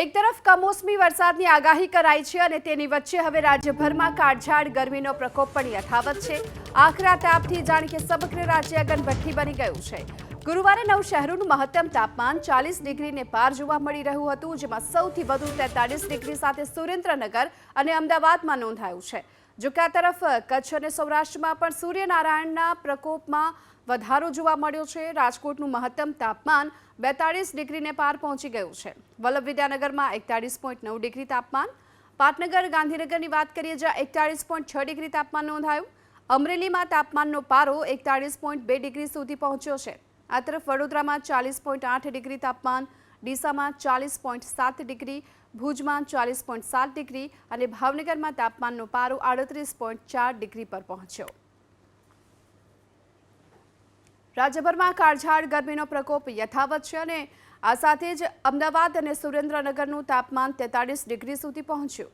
એક તરફ કમોસમી વરસાદની આગાહી કરાઈ છે અને તેની વચ્ચે હવે રાજ્યભરમાં કાળઝાળ ગરમીનો પ્રકોપ પણ યથાવત છે. આખરા તાપથી જાણે કે સમગ્ર રાજ્ય અગનભઠ્ઠી બની ગયું છે. ગુરુવારે નવ શહેરોનું મહત્તમ તાપમાન ચાલીસ ડિગ્રીને પાર જોવા મળી રહ્યું હતું, જેમાં સૌથી વધુ તેતાલીસ ડિગ્રી સાથે સુરેન્દ્રનગર અને અમદાવાદમાં નોંધાયું છે. જો કે આ તરફ, કચ્છ અને સૌરાષ્ટ્રમાં પણ સૂર્યનારાયણના પ્રકોપમાં વધારો જોવા મળ્યો છે. રાજકોટનું મહત્તમ તાપમાન બેતાળીસ ડિગ્રીને પાર પહોંચી ગયું છે. વલ્લભ વિદ્યાનગરમાં એકતાળીસ પોઈન્ટ નવ ડિગ્રી તાપમાન. પાટનગર, ગાંધીનગરની વાત કરીએ જ્યાં એકતાળીસ પોઈન્ટ છ ડિગ્રી તાપમાન નોંધાયું. અમરેલીમાં તાપમાનનો પારો એકતાળીસ પોઈન્ટ બે ડિગ્રી સુધી પહોંચ્યો છે. આ તરફ વડોદરામાં ચાલીસ પોઈન્ટ આઠ ડિગ્રી તાપમાન ડીસામાં ચાલીસ પોઈન્ટ સાત ડિગ્રી, ભુજમાં ચાલીસ પોઈન્ટ સાત ડિગ્રી અને ભાવનગરમાં તાપમાનનો પારો આડત્રીસ પોઈન્ટ ચાર ડિગ્રી પર પહોંચ્યો. રાજ્યભરમાં કાળઝાળ ગરમીનો પ્રકોપ યથાવત છે અને આ સાથે જ અમદાવાદ અને સુરેન્દ્રનગરનું તાપમાન તેતાળીસ ડિગ્રી સુધી પહોંચ્યું.